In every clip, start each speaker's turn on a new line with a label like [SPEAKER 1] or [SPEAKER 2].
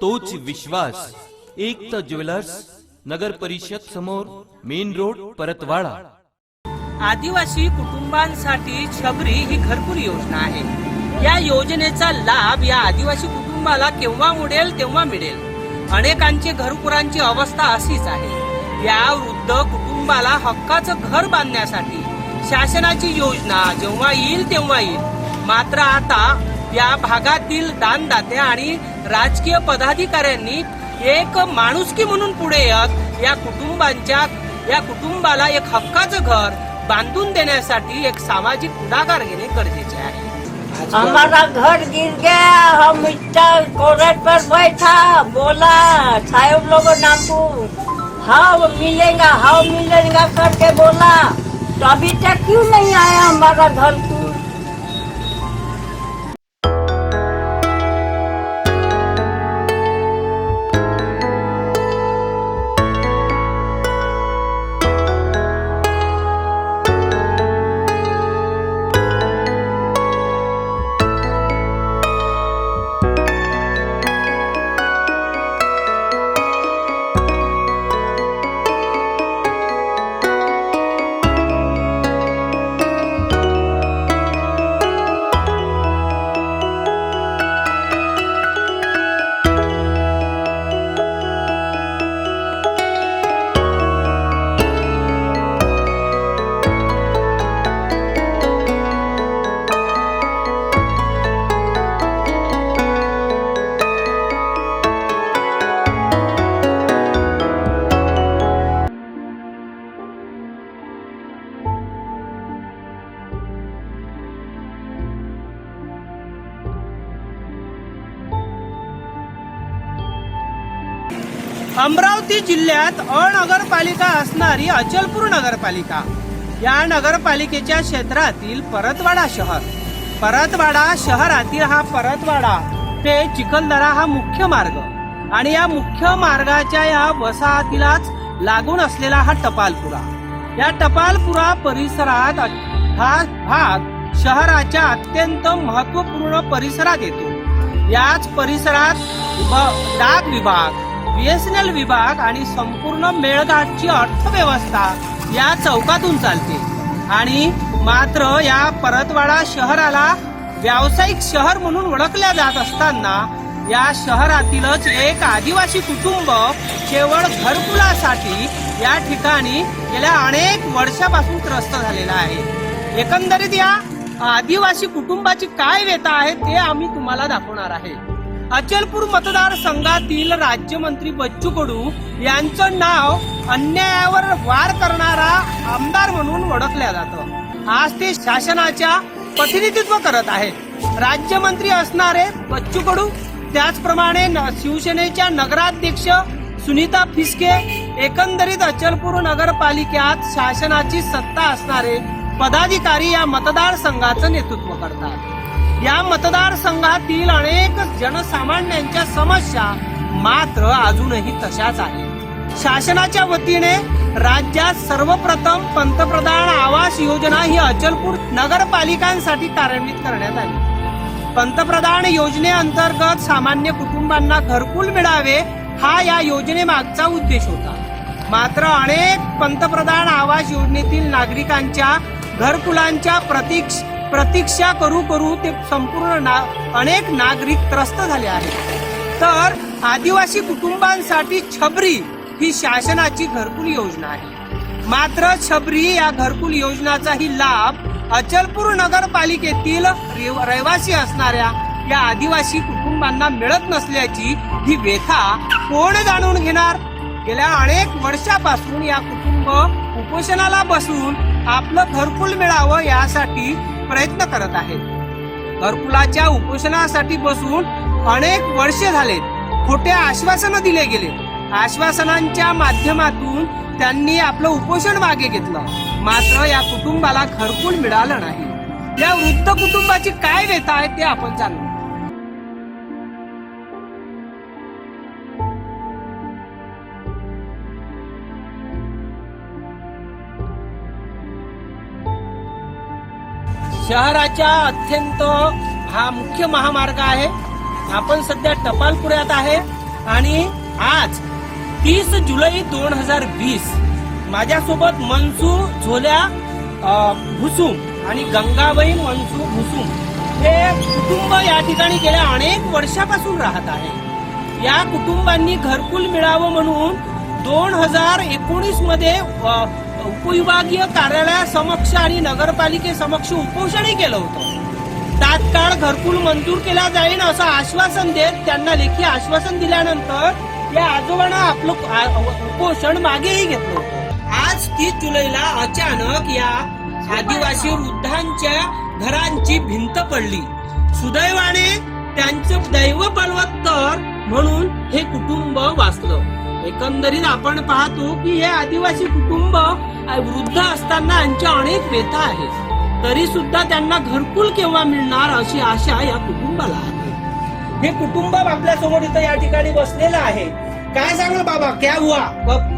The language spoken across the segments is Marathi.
[SPEAKER 1] तोच विश्वास. एकता ज्वेलर्स नगर परिषद समोर मेन रोड परतवाडा.
[SPEAKER 2] आदिवासी कुटुंबांसाठी छबरी ही घरकुल योजना आहे. या योजनेचा लाभ या आदिवासी कुटुंबाला केव्हा मिळेल तेव्हा मिळेल. अनेकांची घरकुरांची अवस्था अशीच आहे. या वृद्ध कुटुंबाला हक्काचं घर बांधण्यासाठी शासनाची योजना जेव्हा येईल तेव्हा येईल. मात्र आता या भागातील दानदाते आणि राजकीय पदाधिकाऱ्यांनी एक माणुसकी म्हणून पुढे येत या कुटुंबांच्या या कुटुंबाला एक हक्काचं घर बांधून देण्यासाठी एक सामाजिक पुढाकार घेणे गरजेचे आहे.
[SPEAKER 3] हमारा घर गिर गया हम इतना कोरट पर बैठा बोला साहेब लोगों ने हाव मिलेगा हाव मिलेगा करके बोला. तो अभी तक क्यों नहीं आया हमारा घर तू?
[SPEAKER 2] अमरावती जिल्ह्यात अनगरपालिका असणारी अचलपूर नगरपालिका. या नगरपालिकेच्या क्षेत्रातील परतवाडा शहर. परतवाडा शहरातील हा परतवाडा ते चिखलदरा हा मुख्य मार्ग. आणि या मुख्य मार्गाच्या या वसाहतीलाच लागून असलेला हा टपालपुरा. या टपालपुरा परिसरात हा भाग शहराच्या अत्यंत महत्त्वपूर्ण परिसरात येतो. याच परिसरात डाक विभाग बीएसएनएल विभाग आणि संपूर्ण मेळघाटची अर्थव्यवस्था या चौकातून चालते. आणि मात्र या परतवाडा शहराला व्यावसायिक शहर म्हणून ओळखल्या जात असताना या शहरातीलच एक आदिवासी कुटुंब केवळ घरकुलासाठी या ठिकाणी गेल्या अनेक वर्षापासून त्रस्त झालेला आहे. एकंदरीत या आदिवासी कुटुंबाची काय व्यथा आहे ते आम्ही तुम्हाला दाखवणार आहे. अचलपूर मतदारसंघातील राज्यमंत्री बच्चू कडू यांचं नाव अन्यायावर वार करणारा आमदार म्हणून ओळखल्या जातं. आज ते शासनाच्या प्रतिनिधित्व करत आहेत. राज्यमंत्री असणारे बच्चू कडू त्याचप्रमाणे न- शिवसेनेच्या नगराध्यक्ष सुनीता फिसके एकंदरीत अचलपूर नगरपालिकेत शासनाची सत्ता असणारे पदाधिकारी या मतदारसंघाचं नेतृत्व करतात. या मतदारसंघातील अनेक जनसामान्यांच्या समस्या मात्र अजूनही तशाच आहेत. शासनाच्या वतीने राज्यात सर्वप्रथम पंतप्रधान आवास योजना ही अचलपूर नगरपालिकांसाठी कार्यान्वित करण्यात आली. पंतप्रधान योजनेअंतर्गत सामान्य कुटुंबांना घरकुल मिळावे हा या योजनेमागचा उद्देश होता. मात्र अनेक पंतप्रधान आवास योजनेतील नागरिकांच्या घरकुलांच्या प्रतीक्ष प्रतीक्षा करू करू ते संपूर्ण ना अनेक नागरिक त्रस्त झाले आहेत. तर आदिवासी कुटुंबांसाठी छबरी ही शासनाची घरकुल योजना आहे. मात्र छबरी या घरकुल योजनाचाही लाभ अचलपूर नगरपालिकेतील रहिवासी असणाऱ्या या आदिवासी कुटुंबांना मिळत नसल्याची ही व्यथा कोण जाणून घेणार? गेल्या अनेक वर्षापासून या कुटुंब उपोषणाला बसून आपलं घरकुल मिळावं यासाठी प्रयत्न करत आहेत. घरकुलाच्या उपोषणासाठी बसून अनेक वर्षे झालेत खोटे आश्वासनं दिले गेले. आश्वासनांच्या माध्यमातून त्यांनी आपलं उपोषण मागे घेतलं. मात्र या कुटुंबाला घरकुल मिळालं नाही. या वृद्ध कुटुंबाची काय व्यथा आहे ते आपण जाणू शहराच्या अत्यंत हा मुख्य महामार्ग आहे. आपण सध्या टपालपुऱ्यात आहे आणि आज तीस जुलै दोन हजार वीस माझ्यासोबत मनसू झोल्या भुसुम आणि गंगाबाई मनसू भुसुम हे कुटुंब या ठिकाणी गेल्या अनेक वर्षापासून राहत आहे. या कुटुंबांनी घरकुल मिळावं म्हणून दोन हजार एकोणीसमध्ये उपविभागीय कार्यालयासमक्ष आणि नगरपालिकेसमक्ष उपोषणही केलं होतं. तात्काळ घरकुल मंजूर केला जाईल असं आश्वासन देत त्यांना लेखी आश्वासन दिल्यानंतर या आजोबांना आपलं उपोषण मागेही घेतलं होतं. आज तीस जुलैला अचानक या आदिवासी वृद्धांच्या घरांची भिंत पडली. सुदैवाने त्यांचं दैव बलवत्तर म्हणून हे कुटुंब वाचलं. एकंदरीत आपण पाहतो की हे आदिवासी कुटुंब वृद्ध असताना यांच्या अनेक व्यथा आहेत. तरी सुद्धा त्यांना घरकुल केव्हा मिळणार अशी आशा या कुटुंबाला आहे. हे कुटुंब आपल्यासमोर इथं या ठिकाणी बसलेलं आहे. काय सांगा बाबा क्या हुआ? कब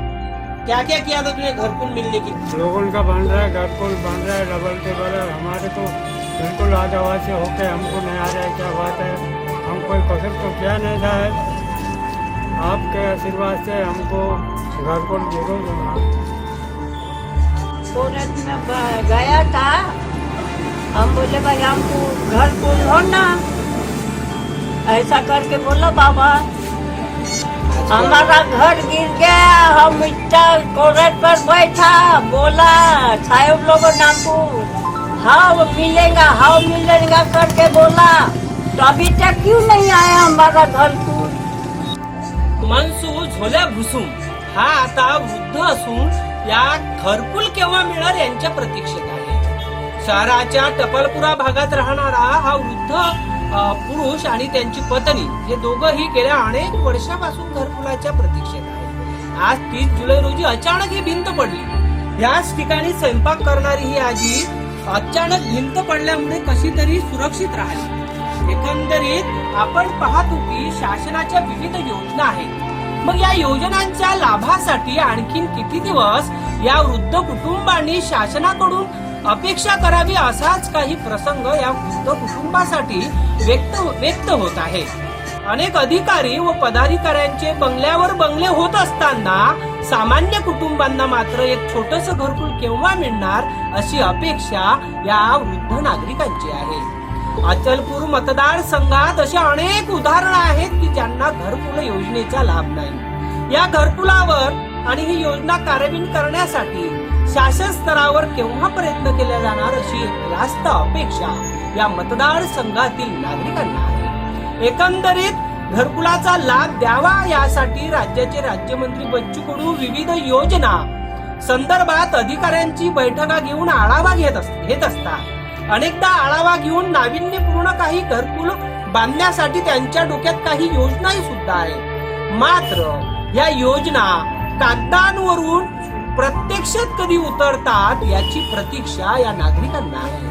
[SPEAKER 2] क्या क्या किया था तुझे घरकुल मिलने की?
[SPEAKER 4] लोगों का बन रहा है घरकुल बन रहा है डबल टेबल है। हमारे तो बिल्कुल आदिवासी होके हमको नहीं आ रहा है क्या बात है? हम कोई कसर तो क्या नहीं था है। आपके आशीर्वाद से हमको घर पुल ज़रूर
[SPEAKER 3] कोर्ट में गया था। हम बोले, भाई, हमको घर पुल हो ना। ऐसा करके बोला, बाबा, हमारा घर गिर गया। हम इतना कोर्ट पर बैठा। बोला, साहेब लोगों ने हमको हाँ मिलेगा हाँ मिलेगा, करके बोला। तो अभी तक क्यों नहीं आया हमारा घर पुल
[SPEAKER 2] मनसू झोल्या भुसून. हा आता वृद्ध असून या घरकुल केव्हा मिळणार यांच्या प्रतीक्षेत आहे. शहराच्या टपलपुरा भागात राहणारा हा वृद्ध पुरुष आणि त्यांची पत्नी हे दोघंही गेल्या अनेक वर्षापासून घरकुलाच्या प्रतीक्षेत आहे आज तीस जुलै रोजी अचानक ही भिंत पडली. याच ठिकाणी स्वयंपाक करणारी ही आजी अचानक भिंत पडल्यामुळे कशी तरी सुरक्षित राहिली. एकंदरीत आपण पाहतो की शासनाच्या विविध योजना आहेत. मग या योजनांच्या लाभासाठी आणखीन किती दिवस या वृद्ध कुटुंबांनी शासनाकडून अपेक्षा करावी असाच काही प्रसंग या वृद्ध कुटुंबासाठी व्यक्त व्यक्त होत आहे. अनेक अधिकारी व पदाधिकाऱ्यांचे बंगल्यावर बंगले होत असताना सामान्य कुटुंबांना मात्र एक छोटस घरकुल केव्हा मिळणार अशी अपेक्षा या वृद्ध नागरिकांची आहे. अचलपूर मतदारसंघात अशी अनेक उदाहरणं आहेत की ज्यांना घरकुल योजनेचा लाभ नाही. या घरकुलावर आणि ही योजना कार्यान्वित करण्यासाठी शासन स्तरावर केव्हा प्रयत्न केला जाणार अशी जास्त रास्त अपेक्षा या मतदारसंघातील नागरिकांना आहे. एकंदरीत घरकुलाचा लाभ द्यावा यासाठी राज्याचे राज्यमंत्री बच्चू कडू विविध योजना संदर्भात अधिकाऱ्यांची बैठका घेऊन आढावा घेत घेत असतात. अनेकदा आढावा घेऊन नाविन्यपूर्ण काही घरकुल बांधण्यासाठी त्यांच्या डोक्यात काही योजनाही सुद्धा आहे मात्र या योजना कागदांवरून प्रत्यक्षात कधी उतरतात याची प्रतीक्षा या नागरिकांना आहे.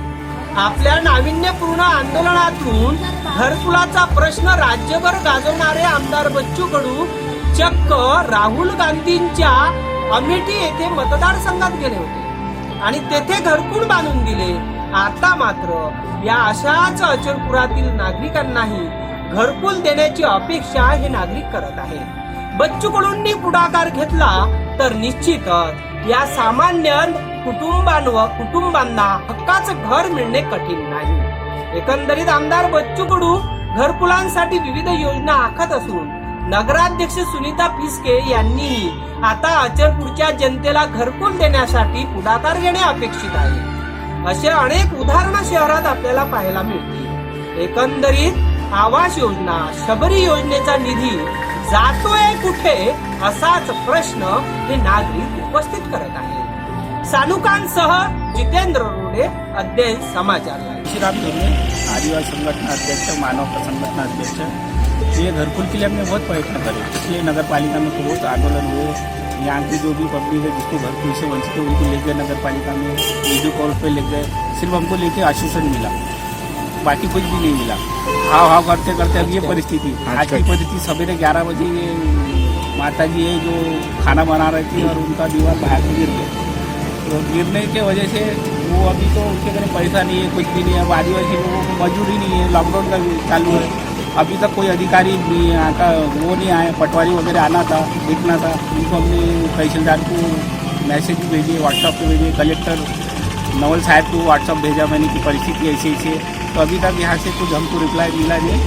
[SPEAKER 2] आपल्या नाविन्यपूर्ण आंदोलनातून घरकुलाचा प्रश्न राज्यभर गाजवणारे आमदार बच्चू कडू चक्क राहुल गांधींच्या अमेठी येथे मतदारसंघात गेले होते आणि तेथे घरकुल बांधून दिले. आता मात्र या अशाच अचलपुरातील नागरिकांनाही घरकुल देण्याची अपेक्षा हे नागरिक करत आहेत. बच्चू कडूंनी पुढाकार घेतला तर निश्चितच या सामान्य कुटुंबांवर कुटुंबांना हक्काचं घर मिळणे कठीण नाही. एकंदरीत आमदार बच्चू कडू घरकुलांसाठी विविध योजना आखत असून नगराध्यक्ष सुनीता पिस्के यांनीही आता अचलपूरच्या जनतेला घरकुल देण्यासाठी पुढाकार घेणे अपेक्षित आहे. असे अनेक उदाहरणं शहरात आपल्याला पाहायला मिळतील. एकंदरीत आवास योजना शबरी योजनेचा निधी जातोय कुठे असाच प्रश्न हे नागरिक उपस्थित करत आहेत. सानुकांसह जितेंद्र रोडे अध्ययन समाचार
[SPEAKER 5] श्रीराम आदिवासी संघटना अध्यक्ष मानव संघटना अध्यक्ष. ये घरकुल के लिए हमने बहुत प्रयत्न करे इसलिए नगर पालिका में बहुत आंदोलन हुए यहाँ की जो भी पब्लिक है जिसको घरकुल से वंचित है उनको ले गए नगर पालिका में वीडियो कॉल पर ले गए सिर्फ़ हमको लेके आश्वासन मिला। बाकी कुछ भी नहीं मिला। हाव हाव करते करते अब ये परिस्थिति। आज की परिस्थिति सवेरे ग्यारह बजे ये माता जी है जो खाना बना रही थी और उनका दीवार बाहर से गिर गया। तो गिरने की वजह से वो अभी तो उनके घर पैसा नहीं है कुछ भी नहीं है। अब आदिवासी लोगों को मजदूरी नहीं है लॉकडाउन का चालू है। अभी तक कोई अधिकारी यहाँ का वो नहीं आए पटवारी वगैरह आना था देखना था उनको हमने तहसीलदार को मैसेज भी भेजे व्हाट्सअप पे भेजे कलेक्टर नवल साहब को व्हाट्सअप भेजा मैंने कि परिस्थिति ऐसी ऐसी है। तो अभी तक यहाँ से कुछ हमको रिप्लाई मिला नहीं।